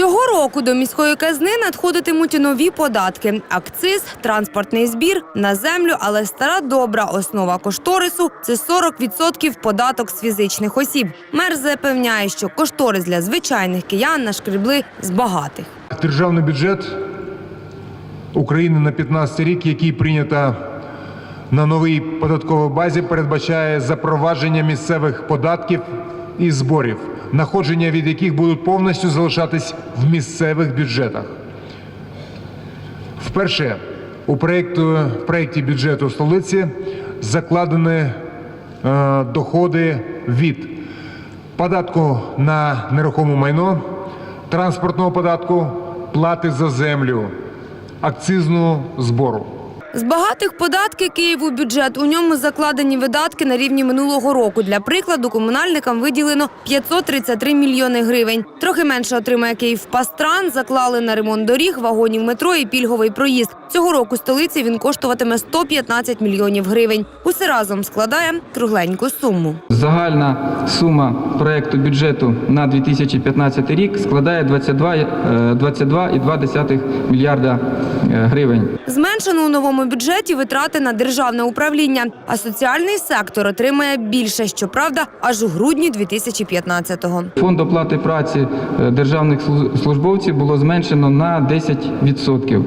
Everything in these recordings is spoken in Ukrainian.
Цього року до міської казни надходитимуть нові податки: акциз, транспортний збір на землю, але стара добра основа кошторису це 40% податок з фізичних осіб. Мер запевняє, що кошторис для звичайних киян нашкребли з багатих. Державний бюджет України на 15 рік, який прийнято на новій податковій базі, передбачає запровадження місцевих податків і зборів, находження від яких будуть повністю залишатись в місцевих бюджетах. Вперше у проєкту, в проєкті бюджету столиці закладені е, доходи від податку на нерухоме майно, транспортного податку, плати за землю, акцизного збору. З багатих податки Києву бюджет. У ньому закладені видатки на рівні минулого року. Для прикладу, комунальникам виділено 533 мільйони гривень. Трохи менше отримає Київ Пастран. Заклали на ремонт доріг, вагонів метро і пільговий проїзд. Цього року столиці він коштуватиме 115 мільйонів гривень. Усе разом складає кругленьку суму. Загальна сума проекту бюджету на 2015 рік складає 22, е, 22,2 мільярда е, гривень. Зменшено у новому бюджеті витрати на державне управління, а соціальний сектор отримає більше, щоправда, аж у грудні 2015-го. Фонд оплати праці е, державних службовців було зменшено на 10%.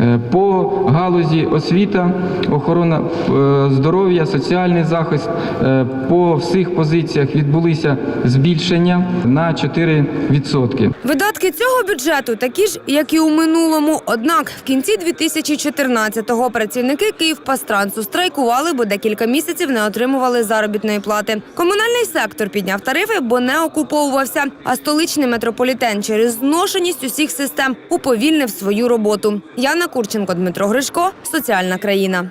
Е, По галузі освіта, охорона здоров'я, соціальний захист по всіх позиціях відбулися збільшення на 4%. Видатки цього бюджету такі ж, як і у минулому. Однак в кінці 2014-го працівники Київпастрансу страйкували, бо декілька місяців не отримували заробітної плати. Комунальний сектор підняв тарифи, бо не окуповувався. А столичний метрополітен через зношеність усіх систем уповільнив свою роботу. Яна Курченко, Дмитро Гришко, соціальна країна.